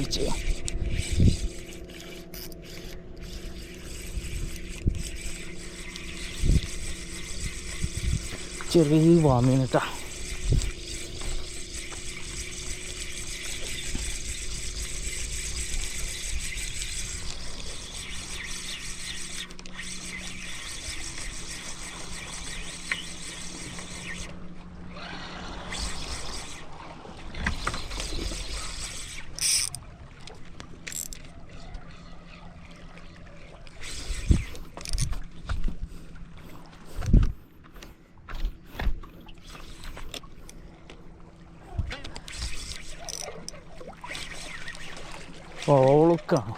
അടിച്ച് ചെറിയ വാമീൻ കേട്ടാ ഓളുക്കാണ്.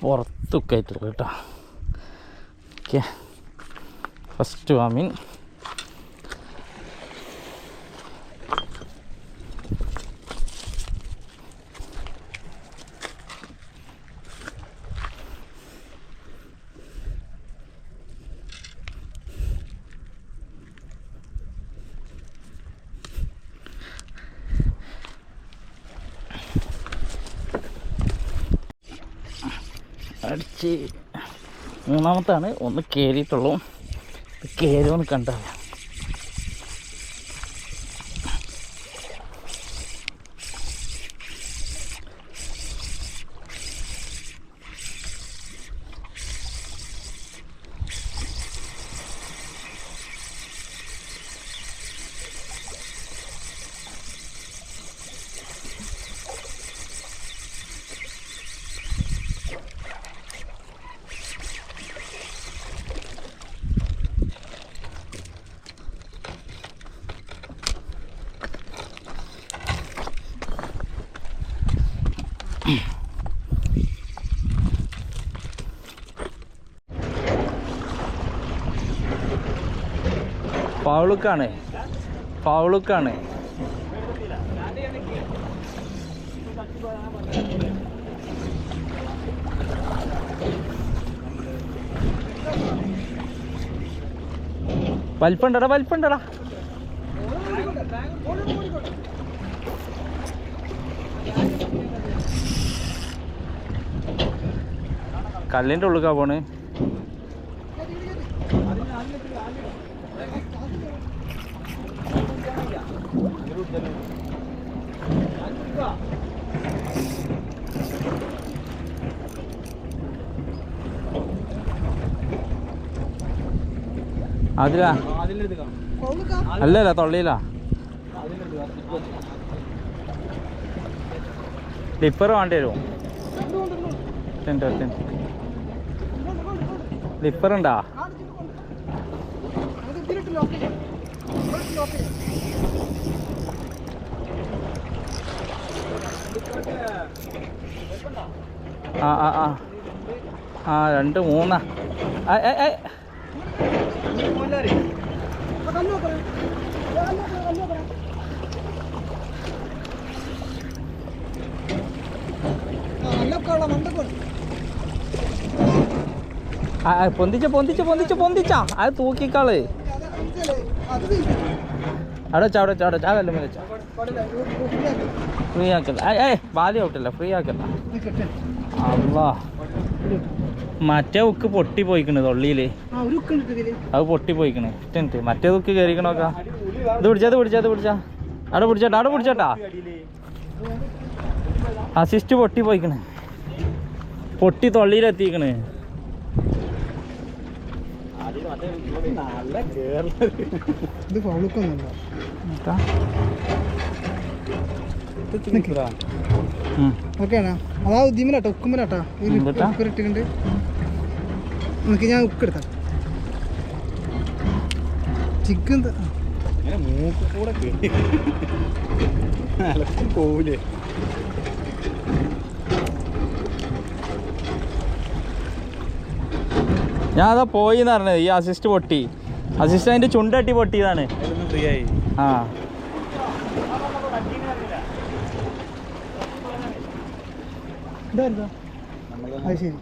പുറത്തൊക്കെ ആയിട്ടുള്ളൂ കേട്ടോ. ഓക്കെ. ഫസ്റ്റ് വാമീൻ അടിച്ച് മൂന്നാമത്താണ്. ഒന്ന് കയറിയിട്ടുള്ളൂ കയറുമെന്ന് കണ്ടാൽ പൗളുക്കാണ് പൗളുക്കാണ് വലിപ്പുണ്ടടാ വലിപ്പുണ്ടടാ. കല്ലിന്റെ ഉള്ളിക്കാ പോണ്. അതിലാ അല്ലല്ല തൊള്ളിയിലാ. ലിപ്പർ വേണ്ടി വരുമോ ലിപ്പർ ഉണ്ടാ? ആ ആ ആ. ആ രണ്ട് മൂന്നാ. പൊന്തിച്ച പൊന്തിച്ച പൊന്തിച്ച പൊന്തിച്ച. അത് തൂക്കിക്കാൾ. അവിടെ വെച്ചാ അവിടെ വെച്ചാ അവിടെ വെച്ചാ. ആ വെച്ചാ. ഫ്രീ ആക്കല്ല ഏ ഏ ബാലി ഔട്ടല്ല ഫ്രീ ആക്കല്ല അള്ളാ. മറ്റേ ഉക്ക് പൊട്ടി പോയിക്കണ് തൊള്ളിയിൽ. അത് പൊട്ടി പോയിക്കണ്. ഇട്ടുണ്ട് മറ്റേ ഉക്ക് കയറിക്കണോക്കാ ഇത് പിടിച്ചാ ഇത് പിടിച്ചാ ഇത് പിടിച്ചാ. അവിടെ പിടിച്ചാട്ടാ അവിടെ പിടിച്ചാട്ടാ. അസിസ്റ്റ് പൊട്ടി പോയിക്കണ്. പൊട്ടി തൊള്ളിയിലെത്തിക്കണ്. ഇത് കേരള ഇത്. ഉം. ഓക്കെയാണോ അതാ ഉദ്യമനാട്ടോ ഉക്കുമ്പനാട്ടാ. ഇട്ടിട്ടുണ്ട് നമുക്ക് ഞാൻ ഉക്ക് എടുത്താ. ചിക്കൻ മൂക്ക് കൂടെ പോവില്ലേ? ഞാൻ അതാ പോയി എന്ന് പറഞ്ഞത് ഈ അസിസ്റ്റ് പൊട്ടി. അസിസ്റ്റ് അതിന്റെ ചുണ്ടട്ടി പൊട്ടിയതാണ്. ഫ്രീ ആയി. ആ. ഇതായിരുന്നു. അത് ശരി.